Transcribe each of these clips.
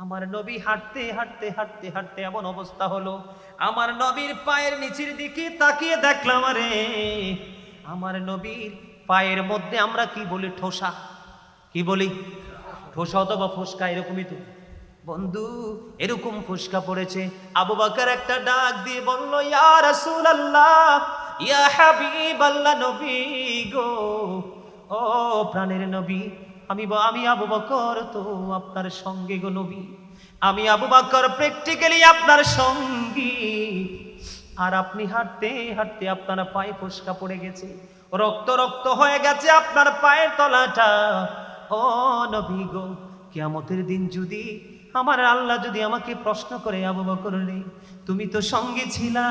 আমার নবী হাঁটতে হাঁটতে হাঁটতে হাঁটতে এমন অবস্থা হলো। আমার নবীর পায়ের নিচের দিকে তাকিয়ে দেখলাম, আরে, আমার নবীর পায়ের মধ্যে আমরা কি বলি ঠোসা? কি বলি? ঠোসা অথবা ফুসকা, এরকমই তো। বন্ধু, এরকম ফুসকা পড়েছে। আবু বাকার একটা ডাক দিয়ে বলল, ইয়া রাসূলুল্লাহ, ইয়া হাবিবাল্লাহ নবী গো। ও প্রাণের নবী আমি আমি আবু বকর, তো আপনার সঙ্গে গো নবী। আমি আবু বকর প্র্যাকটিক্যালি আপনার সঙ্গী। আর আপনি হাঁটতে হাঁটতে আপনার পায়ে ফসকা পড়ে গেছে। রক্ত রক্ত হয়ে গেছে আপনার পায়ের তলাটা। ও নবী গো, কিয়ামতের দিন যদি আমার আল্লাহ যদি আমাকে প্রশ্ন করে, আবু বকর তুমি তো সঙ্গে ছিলা।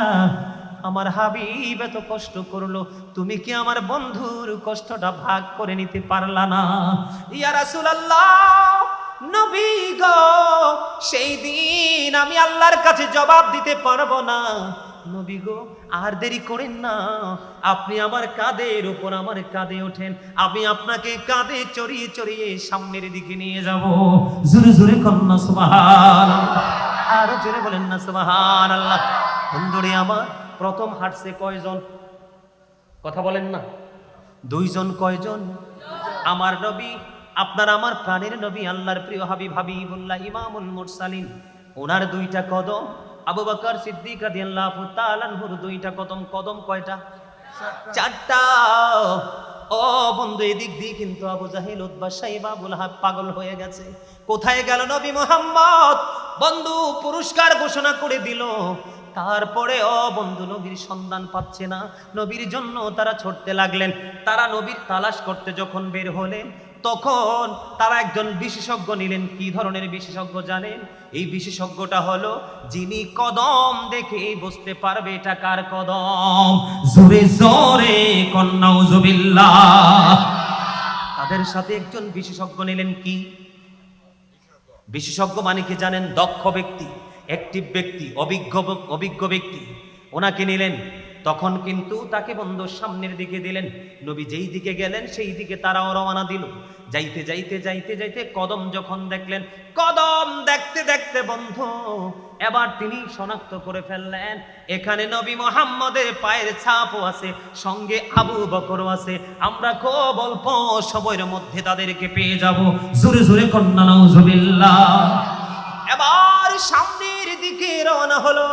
আমার হাবিব এত কষ্ট করল, তুমি কি আমার বন্ধুর কষ্টটা ভাগ করে নিতে পারলা না? ইয়া রাসূলুল্লাহ, নবী গো, সেই দিন আমি আল্লাহর কাছে জবাব দিতে পারব না। নবী গো, আর দেরি করেন না। আপনি আমার কাঁধের উপর আমার কাঁধে ওঠেন, আমি আপনাকে কাঁধে চড়িয়ে চড়িয়ে সামনের দিকে নিয়ে যাব। জোরে জোরে কন্যা সুবহান আরও জোরে বলেন না সুবহান আল্লাহ বন্ধুরে আমার প্রথম হাঁটছে কয়জন? কথা বলেন না। দুইজন কয়জন? আমার নবী, আপনার আমার প্রাণের নবী, আল্লাহর প্রিয় হাবিব হাবিবুল্লাহ ইমামুল মুরসালিন। ওনার দুইটা কদম, আবু বকর সিদ্দিক রাদিয়াল্লাহু তাআলা আনহুর দুইটা কদম কদম কয়টা? চারটা। ও বন্ধু, এদিক দিয়ে কিন্তু আবু জাহিল উদ্বা সাইবা, আবুল হাব পাগল হয়ে গেছে। কোথায় গেল নবী মোহাম্মদ? বন্ধু, পুরস্কার ঘোষণা করে দিল। তারপরে ও বন্ধু নবীর সন্ধান পাচ্ছে না। নবীর জন্য তারা ছড়তে লাগলেন। তারা নবীর তালাশ করতে যখন বের হলেন, তখন তারা একজন বিশেষজ্ঞ নিলেন। কি ধরনের বিশেষজ্ঞ জানেন? এই বিশেষজ্ঞটা হলো যিনি কদম দেখে বুঝতে পারবে এটা কার কদম। জোরে জোরে কন্নাউজুবিল্লাহ তাদের সাথে একজন বিশেষজ্ঞ নিলেন কি? বিশেষজ্ঞ মানে কি জানেন? দক্ষ ব্যক্তি। অ্যাক্টিভ ব্যক্তি, অভিজ্ঞ অভিজ্ঞ ব্যক্তি, ওনাকে নিলেন। তখন কিন্তু তাকে বন্ধু সামনের দিকে দিলেন। নবী যেই দিকে গেলেন, সেই দিকে তারাও রওনা দিল। যাইতে যাইতে যাইতে যাইতে কদম যখন দেখলেন, কদম দেখতে দেখতে বন্ধু। এবার তিনি শনাক্ত করে ফেললেন, এখানে নবী মোহাম্মদের পায়ের ছাপও আছে, সঙ্গে আবু বকরও আছে। আমরা খুব অল্প সময়ের মধ্যে তাদেরকে পেয়ে যাব। জোরে জোরে কন্যা এবার সামনের দিকে রওনা হলো।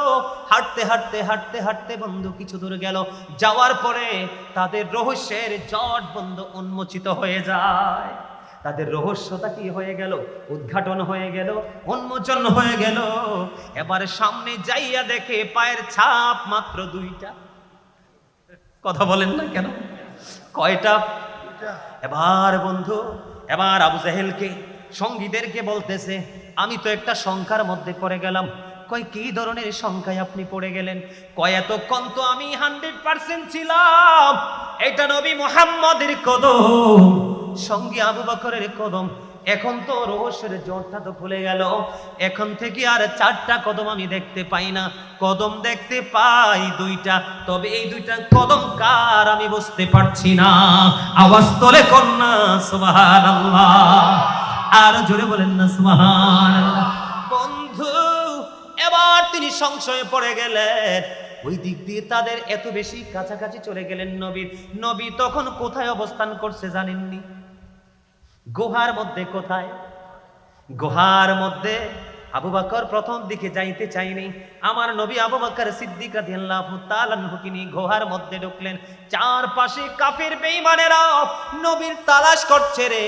হাঁটতে হাঁটতে হাঁটতে হাঁটতে বন্ধু কিছু দূর গেল। যাওয়ার পরে তাদের রহস্যের জট বন্ধ উন্মোচিত হয়ে যায়। তাদের রহস্যটা কি হয়ে গেল? উদ্ঘাটন হয়ে গেল উন্মোচন হয়ে গেল। এবার সামনে যাইয়া দেখে পায়ের ছাপ মাত্র দুইটা। কথা বলেন না কেন? কয়টা? এবার বন্ধু এবার আবু জাহেলকে সঙ্গীদেরকে বলতেছে আমি তো একটা সংখ্যার মধ্যে পড়ে গেলাম। কয়, কি ধরনের সংখ্যায় আপনি পড়ে গেলেন? কয়, এতক্ষণ তো আমি হান্ড্রেড পার্সেন্ট ছিলাম। এটা নবী মোহাম্মদের কদম, সঙ্গে আবু বকরের কদম। এখন তো রহস্যের জটটা তো খুলে গেল। এখন থেকে আর চারটা কদম আমি দেখতে পাই না। কদম দেখতে পাই দুইটা, তবে এই দুইটা কদম কার আমি বুঝতে পারছি না। আওয়াজ তোলে কন্যা, সুবহানাল্লাহ। আর জোরে বলেন না, সুবহানাল্লাহ। তিনি সংশয়ে পড়ে গেলেন। ওই দিক দিয়ে তাদের এত বেশি কাছাকাছি চলে গেলেন নবীর নবী তখন কোথায় অবস্থান করছে জানেননি? গুহার মধ্যে কোথায়? গুহার মধ্যে আবু বকর প্রথম দিকে যাইতে চাইনি আমার নবী আবু বকর সিদ্দিক রাদিয়াল্লাহু তাআলা আনহুকে নিয়ে গুহার মধ্যে ঢুকলেন। চারপাশে কাফের বেঈমানেরা নবীর তালাশ করছে রে।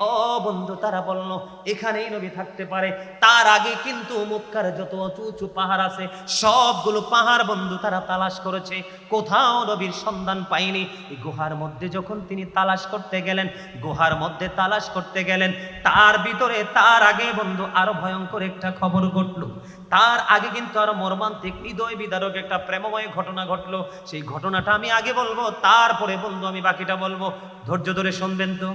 ও বন্ধু, তারা বলল, এখানেই নবী থাকতে পারে। তার আগে কিন্তু মক্কার যত উঁচু উঁচু পাহাড় আছে, সবগুলো পাহাড় বন্ধু তারা তালাশ করেছে। কোথাও নবীর সন্ধান পায়নি। গুহার মধ্যে যখন তিনি তালাশ করতে গেলেন, গুহার মধ্যে তালাশ করতে গেলেন, তার ভিতরে তার আগে বন্ধু আরও ভয়ঙ্কর একটা খবর ঘটলো। তার আগে কিন্তু আরও মর্মান্তিক হৃদয় বিদারক একটা প্রেমময় ঘটনা ঘটলো। সেই ঘটনাটা আমি আগে বলব, তারপরে বন্ধু আমি বাকিটা বলব। ধৈর্য ধরে শুনবেন তো।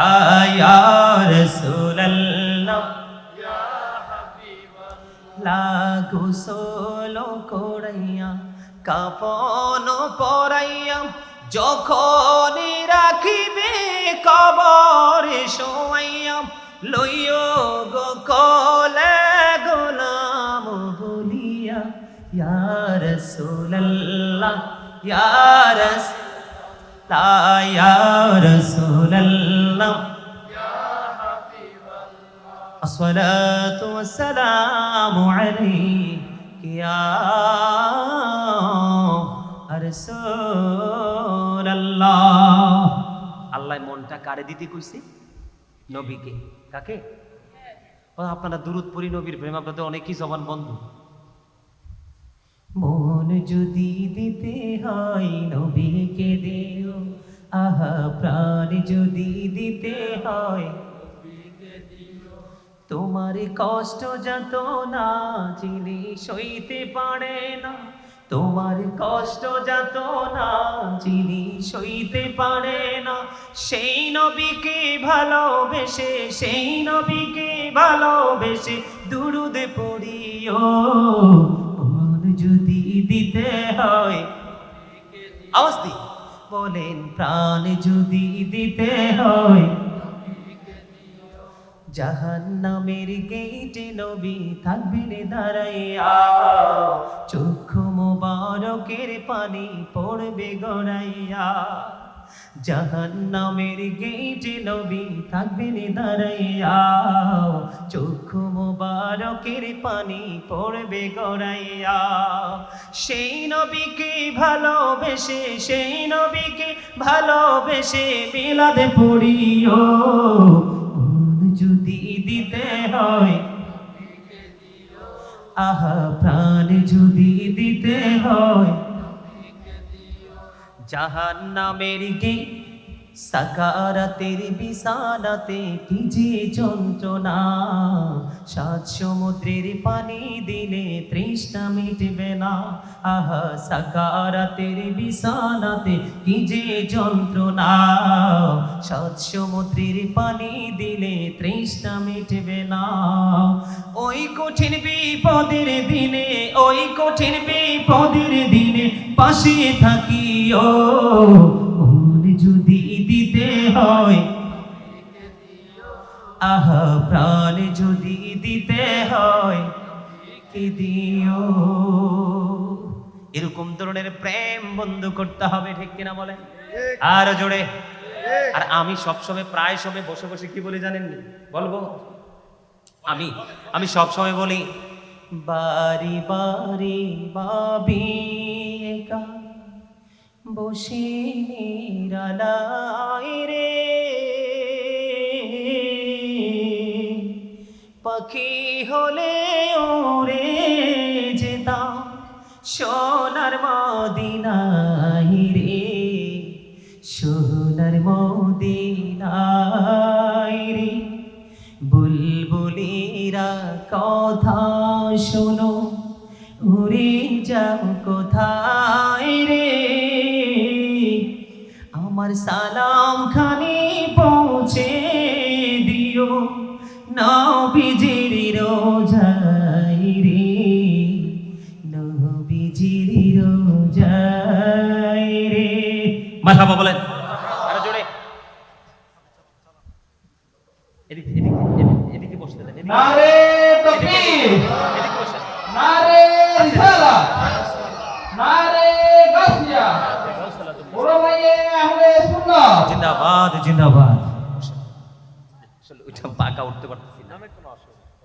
লা ইয়া রাসূলুল্লাহ। লাগু সোলো করাইয়া কাপন পরাইয়া যখন রাখিবে কবর শোয়াইয়া, লইও গো কলে গোলাম বলিয়া, ইয়া রাসূলুল্লাহ ইয়া রাসূলুল্লাহ ইয়া রাসূলুল্লাহ الصلاة والسلام عليك يا رسول الله আল্লাহ মনটা কারে দিতে কইছে নবীকে কাকে ও আপনারা দুরুদ পরি নবীর প্রেম আপনাদের অনেকই জবান বন্ধু মন যদি দিতে হয় নবীকে দিও আহা, প্রাণ যদি দিতে হয়, তোমার কষ্ট যত না, যিনি সইতে পারে না। তোমার কষ্ট যত না, যিনি সইতে পারে না। সেই নবীকে ভালোবেসে, সেই নবীকে ভালোবেসে দুরুদ পড়িও। যদি দিতে হয়, আওয়াজ বলেন প্রাণ যদি দিতে হয়। জাহান্নামের গেইটে নবী থাকবেন দাঁড়াইয়া। চক্ষু মোবারকের পানি পড়বে গড়াইয়া। জাহান্নামের গেইটে নবী থাকবেন দাঁড়াইয়া। চক্ষু মোবারকের পানি পড়বে গড়াইয়া। সেই নবীকে ভালোবেসে, সেই নবীকে ভালোবেসে বিলাদে পড়িও। যদি দিতে হয়, আহা, প্রাণ যদি দিতে হয় জাহান নামের গে সাকারাতের বিছানাতে কি যে যন্ত্রণা। সাত সমুদ্রের পানি দিলে তৃষ্ণা মিটবে না। আহা, সাকারাতের বিছানাতে কি যে যন্ত্রণা। সাত সমুদ্রের পানি দিলে তৃষ্ণা মিটবে না। ওই কঠিন বিপদের দিনে, ওই কঠিন বিপদের দিনে পাশে থাকিও। হয়। আহা, প্রাণ যদি দিতে হয় এরকম ধরনের প্রেম বন্ধ করতে হবে, ঠিক কিনা বলেন? আর জোরে। আর আমি সবসময়, প্রায় সময় বসে বসে কি বলি জানেন? বলব? আমি আমি সব সময় বলি, বাড়ি বাড়ি, বাবি, একা। বসে নিরালায় হলে ওরে যেতাম সোনার মদিনাই রে, সোনার মদিনাই রে। বুলবুলিরা কথা শোনো, উড়ে যাও কোথায় রে? আমার সালাম নবীজির রে বলেন। আরও জোরে। এদিকে এদিকে এদিকে- এদিকে বসতে দেন নারে এদিকে- এদিকে বসেন নারে রিসালাত নারে গাছিয়া। বড় আহলে সুন্নাত। জিন্দাবাদ জিন্দাবাদ। আসলে ওইটা পাকা উঠতে পারতেছি না।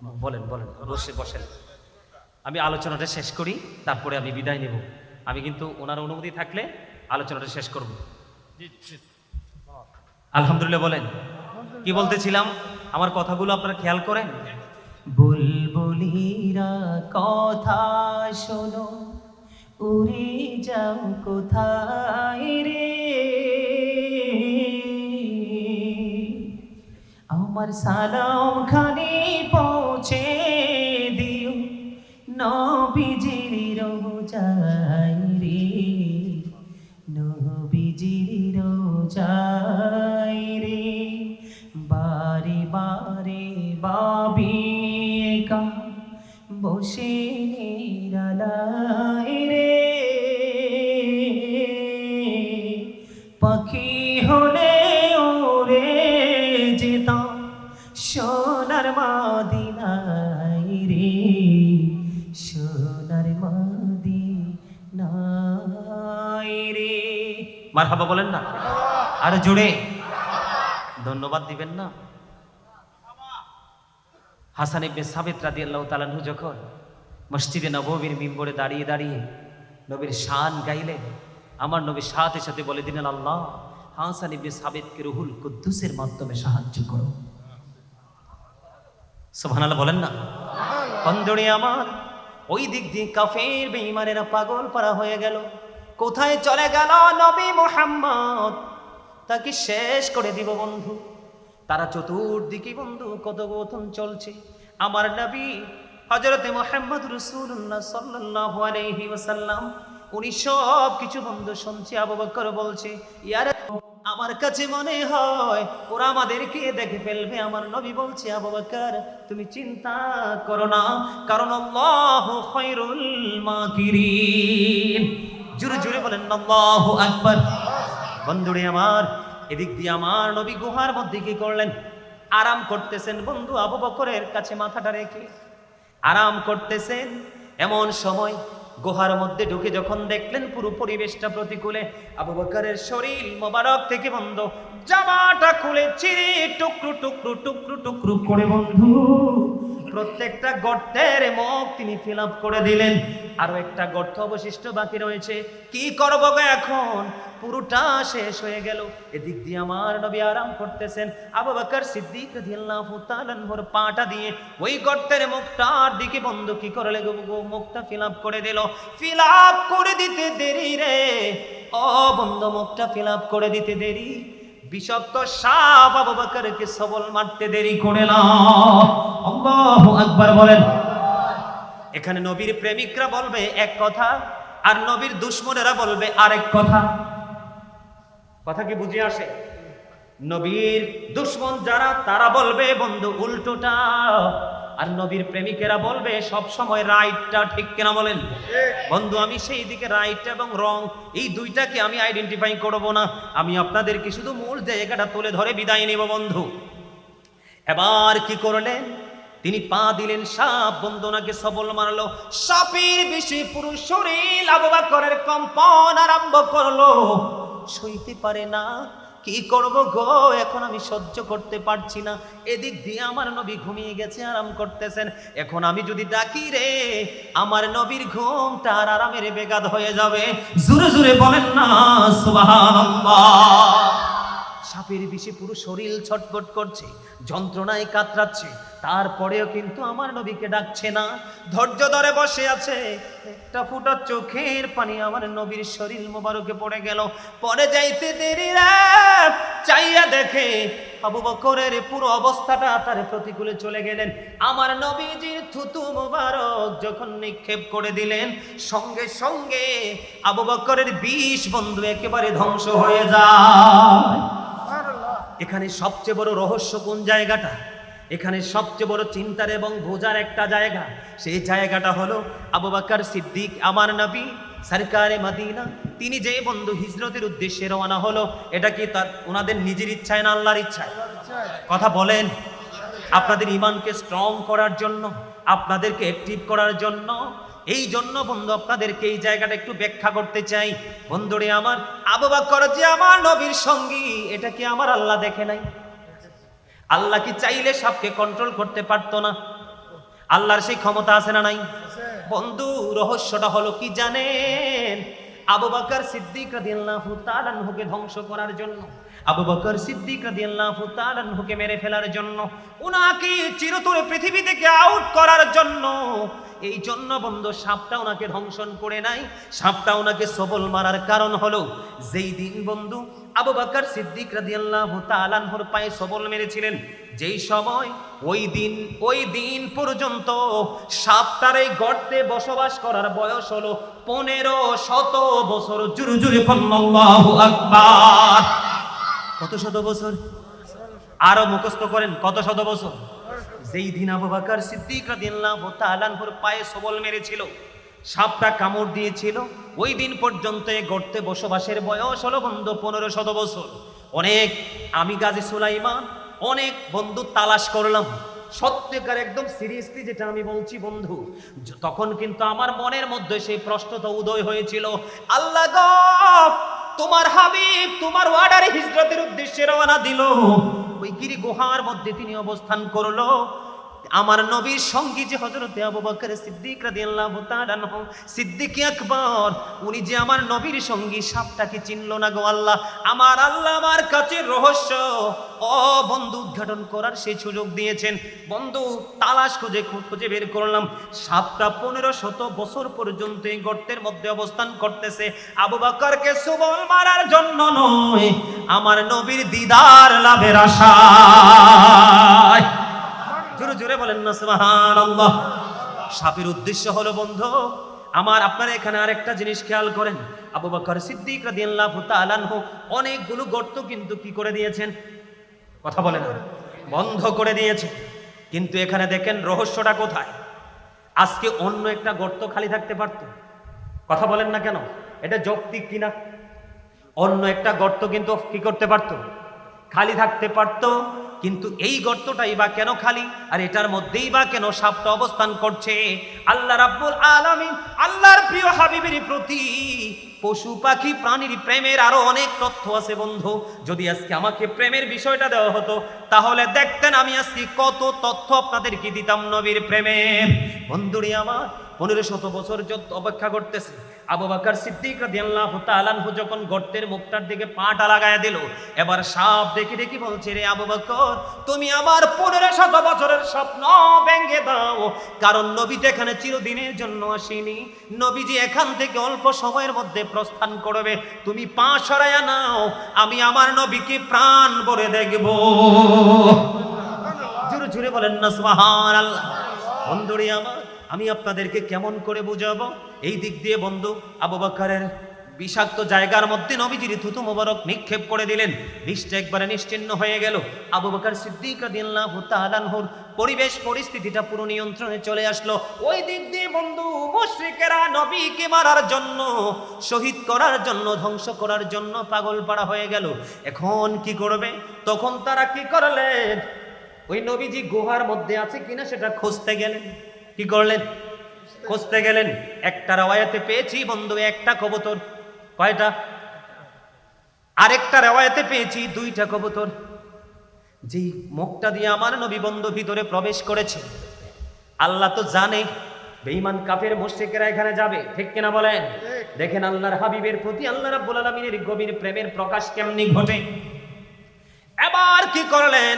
বলেন বলেন বসে বসেন। আমি আলোচনাটা শেষ করি, তারপরে আমি বিদায় নেব। আমি কিন্তু ওনার অনুমতি থাকলে আলোচনাটা শেষ করব। আলহামদুলিল্লাহ বলেন। কি বলতেছিলাম? আমার কথাগুলো আপনারা খেয়াল করেন। বুলবুলিরা কথা শোনো, উড়ে যাও কোথায় রে? আমার সালাম খানি পৌঁছে নিরালায় রে পাখি হলে ওরে যেতাম সোনার মাদিনাই রে সোনার মাদিনাই রে মার হাবা বলেন না? আর জোরে। ধন্যবাদ দিবেন না? হাসান ইবনে সাবিত রাদিয়াল্লাহু তাআলা আনহু যখন মসজিদে নববীর মিম্বরে দাঁড়িয়ে দাঁড়িয়ে নবীর শান গাইলেন, আমার নবীর সাথে সাথে বলে দিলেন, আল্লাহ, হাসান ইবনে সাবিতকে রুহুল কুদ্দুসের মাধ্যমে সাহায্য করো। সুবহানাল্লাহ বলেন না? কন্দড়ে আমার? ওই দিক দিয়ে কাফের, বেঈমানেরা পাগল পারা হয়ে গেল। কোথায় চলে গেল নবী মোহাম্মদ? তাকে শেষ করে দিব বন্ধু। তারা চতুর্দিকে বন্ধু কত কথোপকথন চলছে। আমার নবী হজরতে মোহাম্মদ রসুল্লাহ সাল্লাল্লাহু আলাইহি ওয়াসাল্লাম, উনি সব কিছু বন্ধু শুনছে। আবু বকর বলছে ইয়ার আমার কাছে মনে হয় ওরা আমাদেরকে দেখে ফেলবে। আমার নবী বলছে, আবু তুমি চিন্তা করো না, কারণ আল্লাহু খায়রুল মাকিরিন জুরে জুরে বলেন, আল্লাহু আকবার। বন্ধুরে আমার এদিক দিয়ে আমার নবী গুহার মধ্যে কি করলেন, আরাম করতেছেন বন্ধু আবু বকরের কাছে মাথাটা রেখে। আরাম করতেছেন এমন সময় গুহার মধ্যে ঢুকে যখন দেখলেন পুরো পরিবেশটা প্রতিকূলে, আবু বকরের শরীর মোবারক থেকে বন্ধ, জামাটা খুলে চিরে টুকরো টুকরো টুকরো টুকরো করে বন্ধু। প্রত্যেকটা গর্তের মুখ তিনি ফিল করে দিলেন। আরও একটা গর্ত অবশিষ্ট বাকি রয়েছে। কি করব গো এখন? পুরোটা শেষ হয়ে গেল। এদিক দিয়ে আমার নবী আরাম করতেছেন। আবু বকর সিদ্দিক রাদিয়াল্লাহু তাআলা আনহুর পাটা দিয়ে ওই গর্তের মুখটার দিকে বন্ধ কি করলে গো মুখটা ফিল করে দিল। ফিল করে দিতে দেরি রে। ও বন্ধ মুখটা ফিল করে দিতে দেরি। বিষাক্ত সাপ সবল মারতে দেরি করে না। আল্লাহু আকবার বলেন। এখানে নবীর প্রেমিকরা বলবে এক কথা, আর নবীর দুশ্মনেরা বলবে আরেক কথা। কথা কি বুঝে আসে? নবীর দুশ্মন যারা, তারা বলবে, বন্ধু, উল্টোটা আর নবীর প্রেমিকেরা বলবে, সব সময় রাইটটা ঠিক কিনা বলেন? বন্ধু, আমি সেই দিকে রাইট এবং রং এই দুইটাকে আমি আইডেন্টিফাই করব না। আমি আপনাদেরকে শুধু মূল জায়গাটা তুলে ধরে বিদায় নেব, বন্ধু। এবার কি করলেন? তিনি পা দিলেন, সাপ বন্দনাকে সবল মারলো। সাপের বেশি পুরুষ শরীর আবু বকরের কম্পন আরম্ভ করল। সইতে পারে না। কি করব গো? এখন আমি সহ্য করতে পারছি না। এদিক দিয়ে আমার নবী ঘুমিয়ে গেছে, আরাম করতেছেন। এখন আমি যদি ডাকি রে, আমার নবীর ঘুমটা আর আরামের বেগাদ হয়ে যাবে। জুরে জুরে বলেন না সাপের বিষে পুরো শরীর ছটফট করছে, যন্ত্রণায় কাতরাচ্ছে। তারপরেও কিন্তু আমার নবীকে ডাকছে না। ধৈর্য ধরে বসে আছে। একটা ফুটা চোখের পানি আমার নবীর শরীর মোবারকে পড়ে গেল। পরে যাইতে দেরি চাইয়া দেখে আবু বকরের পুরো অবস্থাটা তার প্রতিকূলে চলে গেলেন। আমার নবীজির থুতু মোবারক যখন নিক্ষেপ করে দিলেন সঙ্গে সঙ্গে আবু বকরের বিষ বন্ধু একেবারে ধ্বংস হয়ে যায়। এখানে সবচেয়ে বড় রহস্য কোন জায়গাটা? এখানে সবচেয়ে বড় চিন্তার এবং বোঝার একটা জায়গা। সেই জায়গাটা হলো আবু বাকর সিদ্দিক, আমার নবী, সরকারে মাদিনা। তিনি যে বন্ধু হিজরতের উদ্দেশ্যে রওনা হলো, এটা কি তার, ওনাদের নিজের ইচ্ছায় না আল্লাহর ইচ্ছায়? কথা বলেন। আপনাদের ইমানকে স্ট্রং করার জন্য, আপনাদেরকে অ্যাক্টিভ করার জন্য। এই জন্য বন্ধু, আপনাদেরকে এই জায়গাটা একটু ব্যাখ্যা করতে চাই। বন্ধুরে আমার, আবু বকর যে আমার নবীর সঙ্গী, এটা কি আমার আল্লাহ দেখে নাই? আল্লাহ কি চাইলে সবকে কন্ট্রোল করতে পারতো না? আল্লাহর সেই ক্ষমতা আছে না নাই? বন্ধু, রহস্যটা হলো কি জানেন? আবু বকর সিদ্দিক রাদিয়াল্লাহু তাআলা আনহুকে ধ্বংস করার জন্য, আবু বকর সিদ্দিক রাদিয়াল্লাহু তাআলা আনহুকে মেরে ফেলার জন্য, উনাকে চিরতরে পৃথিবী থেকে আউট করার জন্য, এই জন্য বন্ধু, সাপটা ওনাকে ধ্বংসন করে নাই। সাপটা ওনাকে সবল মারার কারণ হলো, যেই দিন বন্ধু আবু বাকর সিদ্দিক রাদিয়াল্লাহু তাআলার পায়ে সবল মেরেছিলেন। যেই সময় ওই দিন ওই দিন পর্যন্ত সাপটার এই গর্তে বসবাস করার বয়স হলো পনেরো শত বছর। জুরু জুরে আল্লাহু আকবার। কত শত বছর? আরও মুখস্থ করেন, কত শত বছর? যেই দিন আবু বাকর সিদ্দিক রাদিয়াল্লাহু তাআলার পায়ে সবল মেরেছিল সাপটা কামড় দিয়েছিল। ওই দিন পর্যন্ত গড়তে বসবাসের বয়স হলো বন্ধু পনেরো শত বছর। অনেক আমি গাজী সুলাইমান, অনেক বন্ধু তালাশ করলাম। সত্যিকার একদম সিরিয়াসলি যেটা আমি বলছি, বন্ধু তখন কিন্তু আমার মনের মধ্যে সেই প্রশ্নটা উদয় হয়েছিল, আল্লাহ তোমার হাবিব, তোমার ওয়ার্ডারে হিজরতের উদ্দেশ্যে রওনা দিল। ওই গিরি গুহার মধ্যে তিনি অবস্থান করল। আমার নবীর সঙ্গী যে হযরতে আবু বকর সিদ্দিক রাদিয়াল্লাহু তাআলা সিদ্দিক আকবর, উনি যে আমার নবীর সঙ্গী, সাপটাকে চিনলো না গো আল্লাহ। আমার আল্লাহ আমার কাছে রহস্য। ও বন্ধু, উদ্ঘাটন করার সেই সুযোগ দিয়েছেন। বন্ধু, তালাশ খুঁজে খুঁজে বের করলাম। সাপটা পনেরো শত বছর পর্যন্ত এই গর্তের মধ্যে অবস্থান করতেছে। আবু বকরকে সুবল মারার জন্য নয়, আমার নবীর দিদার লাভের আশায়। জোরে বলেন না, সুবহানাল্লাহ। সাপের উদ্দেশ্য হলো, বন্ধু, আমার আপনারা এখানে আরেকটা জিনিস খেয়াল করেন। আবু বকর সিদ্দিক রাদিয়াল্লাহু তাআলা অনেকগুলো গর্ত কিন্তু কি করে দিয়েছেন? কথা বলেন বন্ধ করে দিয়েছে। কিন্তু এখানে দেখেন রহস্যটা কোথায়? আজকে অন্য একটা গর্ত খালি থাকতে পারত। কথা বলেন না কেন? এটা যৌক্তিক কিনা? অন্য একটা গর্ত কিন্তু কি করতে পারত? খালি থাকতে পারত কিন্তু এই গর্তটাই বা কেন খালি? আর এটার মধ্যেই বা কেন সাপটা অবস্থান করছে? আল্লাহ রাব্বুল আলামিন আল্লাহর প্রিয় হাবিবের প্রতি পশু পাখি প্রাণীর প্রেমের আরও অনেক তথ্য আছে বন্ধু। যদি আজকে আমাকে প্রেমের বিষয়টা দেওয়া হতো, তাহলে দেখতেন আমি আজকে কত তথ্য আপনাদেরকে দিতাম নবীর প্রেমের বন্ধুরি আমার পনেরো শত বছর যত অপেক্ষা করতেছে। আবু বাকর সিদ্দিক রাদিয়াল্লাহু তাআলা আনহু যখন গর্তের মুখটার দিকে পাটা লাগায় দিল, এবার সাপ দেখে দেখি বলছে, রে আবু বকর, তুমি আমার পনেরো শত বছরের স্বপ্ন ভেঙে দাও। কারণ নবী তো এখানে চিরদিনের জন্য আসেনি। নবীজি এখান থেকে অল্প সময়ের মধ্যে প্রস্থান করবে। তুমি পা সরাইয়া নাও, আমি আমার নবীকে প্রাণ ভরে দেখব। জুড়ে জুড়ে বলেন না সুবহান আল্লাহ বন্ধুরি আমার আমি আপনাদেরকে কেমন করে বুঝাবো? এই দিক দিয়ে বন্ধু, আবু বকরের বিষাক্ত জায়গার মধ্যে নবীজির থুতু মোবারক নিক্ষেপ করে দিলেন। বিষটা একবারে নিশ্চিন্ন হয়ে গেল। আবু বকর সিদ্দিক আনহুর পরিবেশ পরিস্থিতিটা পুরো নিয়ন্ত্রণে চলে আসলো। ওই দিক দিয়ে বন্ধু, মুশরিকেরা নবীকে মারার জন্য, শহীদ করার জন্য, ধ্বংস করার জন্য পাগল পাড়া হয়ে গেল। এখন কি করবে? তখন তারা কি করলেন? ওই নবীজি গুহার মধ্যে আছে কিনা সেটা খুঁজতে গেলেন। কি করলেন? খুঁজতে গেলেন। একটা রেওয়ায়তে পেয়েছি, বন্ধু, একটা কবুতর। কয়টা? আরেকটা রেওয়ায়তে পেয়েছি, দুইটা কবুতর। যেই মুখটা দিয়ে আমার নবী বন্ধু ভিতরে প্রবেশ করেছে, আল্লাহ তো জানে, বেঈমান কাফের মুশরিকেরা এখানে যাবে। ঠিক কিনা বলেন? দেখেন আল্লাহর হাবিবের প্রতি আল্লাহ রাব্বুল আলামিনের গভীর প্রেমের প্রকাশ কেমনি ঘটে। এবার কি করলেন?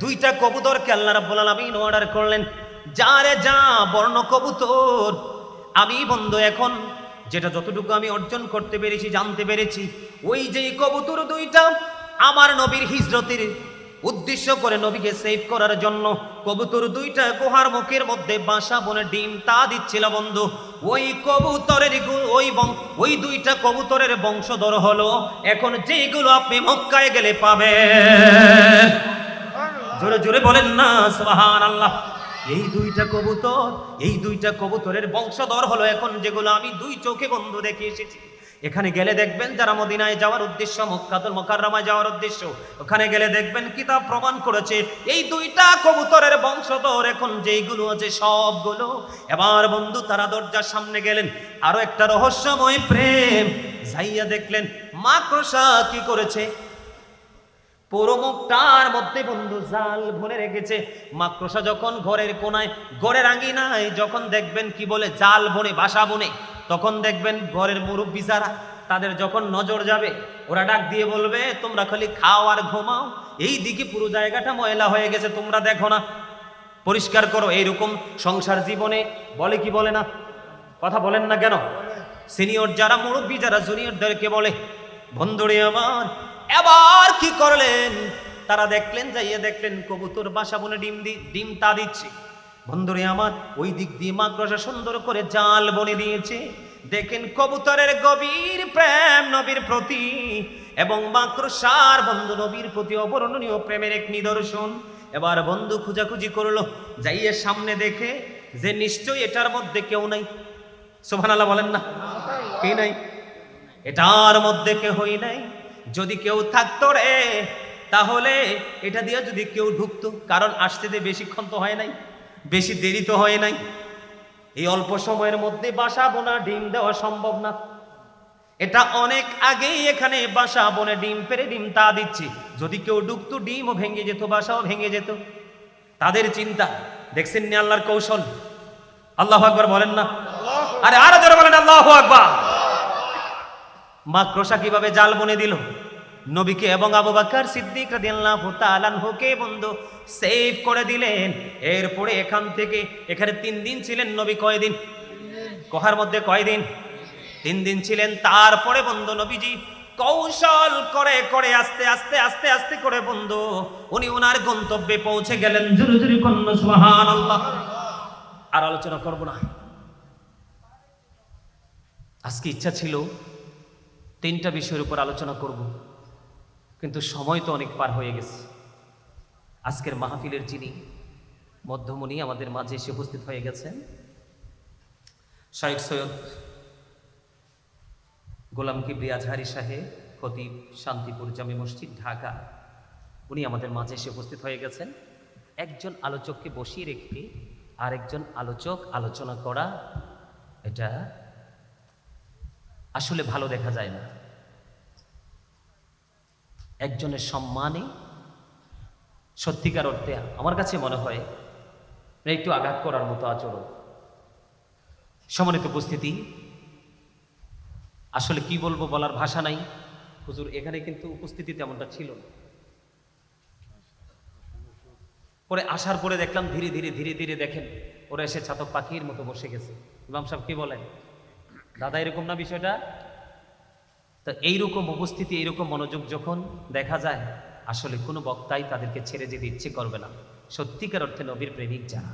দুইটা কবুতরকে আল্লাহ রাব্বুল আলামিন অর্ডার করলেন। যা রে যা বর্ণ কবুতর। আমি বন্ধু, এখন যেটা যতটুকু আমি অর্জন করতে পেরেছি, জানতে পেরেছি, ওই যে কবুতর দুইটা আমার নবীর হিজরতের উদ্দেশ্য করে নবীকে সেভ করার জন্য কবুতর দুইটা গুহার মুখের মধ্যে বাসা বনে ডিম তা দিচ্ছিল বন্ধু। ওই কবুতরের ওই ওই দুইটা কবুতরের বংশধর হলো। এখন যেগুলো আপনি মক্কায় গেলে পাবেন। জোরে জোরে বলেন না সুবহান আল্লাহ এই দুইটা কবুতর, এই দুইটা কবুতরের বংশধর হলো এখন যেগুলো আমি দুই চোখে বন্ধু দেখে এসেছি। এখানে গেলে দেখবেন যারা মদিনায় যাওয়ার উদ্দেশ্য, মক্কাতুল মোকাররমায় যাওয়ার উদ্দেশ্য, ওখানে গেলে দেখবেন কিতাব প্রমাণ করেছে, এই দুইটা কবুতরের বংশধর এখন যেইগুলো আছে সবগুলো। এবার বন্ধু, তারা দরজার সামনে গেলেন, আরও একটা রহস্যময় প্রেম। যাইয়া দেখলেন, মাকড়সা কি করেছে? পুরো মুখটার মধ্যে বন্ধু জাল ভরে রেখেছে। মাকড়সা যখন ঘরের কোনায় ঘরের আঙ্গিনায় যখন দেখবেন কি বলে, জাল বনে, বাসা বনে, তখন দেখবেন ঘরের মুরব্বী যারা তাদের যখন নজর যাবে, ওরা ডাক দিয়ে বলবে, তোমরা খালি খাও আর ঘুমাও। এই দিকে পুরো জায়গাটা ময়লা হয়ে গেছে, তোমরা দেখো না। পরিষ্কার করো, এইরকম সংসার জীবনে বলে কি বলে না? কথা বলেন না কেন? সিনিয়র যারা মুরব্বী, যারা জুনিয়রদেরকে বলে, বন্ধুরে আমার এবার কি করলেন? তারা দেখলেন যাইয়ে দেখলেন কবুতর বাসা বনে ডিম দি ডিম তা দিচ্ছে। বন্ধুরে আমার ওই দিক দিয়ে মাকড়সা সুন্দর করে জাল বনে দিয়েছে। দেখেন কবুতরের গভীর প্রেম নবীর প্রতি এবং মাকড়সার বন্ধু নবীর প্রতি অবর্ণনীয় প্রেমের এক নিদর্শন। এবার বন্ধু খুঁজাখুঁজি করল যাইয়ে সামনে দেখে যে নিশ্চয়ই এটার মধ্যে কেউ নাই। সোভানাল্লাহ বলেন না কে নাই। এটার মধ্যে কেউই নাই। যদি কেউ থাকতো রে, তাহলে এটা দিয়ে যদি কেউ ঢুকতো, কারণ আসতে যে বেশিক্ষণ তো হয় নাই, বেশি দেরি তো হয় নাই। এই অল্প সময়ের মধ্যে বাসা বোনা ডিম দেওয়া সম্ভব না। এটা অনেক আগেই এখানে বাসা বনে ডিম পেরে ডিম তা দিচ্ছে। যদি কেউ ডুবতো ডিমও ভেঙে যেত, বাসাও ভেঙে যেত। তাদের চিন্তা, দেখছেন নি আল্লাহর কৌশল? আল্লাহ আকবার বলেন না? আরে আরও বলেন, আল্লাহ আকবার। মাকড়সা কীভাবে জাল বনে দিল? নবীকে এবং আবু বাকর সিদ্দিক রাদিয়াল্লাহু বন্ধু সেভ করে দিলেন। এরপরে এখান থেকে এখানে তিন দিন ছিলেন নবী কয়দিন? কহার মধ্যে কয়দিন? তিন দিন ছিলেন। তারপরে বন্ধু নবীজি কৌশল করে করে, আস্তে আস্তে আস্তে আস্তে করে বন্ধু উনি ওনার গন্তব্যে পৌঁছে গেলেন। জুরু জুরু, কন্ন, সুবহানাল্লাহ। আর আলোচনা করব না। আজকে ইচ্ছা ছিল তিনটা বিষয়ের উপর আলোচনা করব। কিন্তু সময় তো অনেক পার হয়ে গেছে। আজকের মাহফিলের যিনি মধ্যমণি আমাদের মাঝে এসে উপস্থিত হয়ে গেছেন শাইখ সৈয়দ গোলাম কিবরি আজহারি সাহেব, খতিব শান্তিপুর জামে মসজিদ, ঢাকা। উনি আমাদের মাঝে এসে উপস্থিত হয়ে গেছেন। একজন আলোচককে বসিয়ে রেখে আরেকজন আলোচক আলোচনা করা, এটা আসলে ভালো দেখা যায় না। একজনের সম্মানে সত্যিকার অর্থে আমার কাছে মনে হয় একটু আঘাত করার মতো আচরণ। সম্মানিত উপস্থিতি, আসলে কি বলব বলার ভাষা নাই। হুজুর, এখানে কিন্তু উপস্থিতি তেমনটা ছিল না। পরে আসার পরে দেখলাম ধীরে ধীরে ধীরে ধীরে দেখেন, ওরা এসে ছাতক পাখির মতো বসে গেছে। ইমাম সাহেব কি বলেন? দাদা, এরকম না বিষয়টা? তো এইরকম উপস্থিতি, এইরকম মনোযোগ যখন দেখা যায়, আসলে কোনো বক্তাই তাদেরকে ছেড়ে যেতে ইচ্ছে করবে না। সত্যিকার অর্থে নবীর প্রেমিক যারা।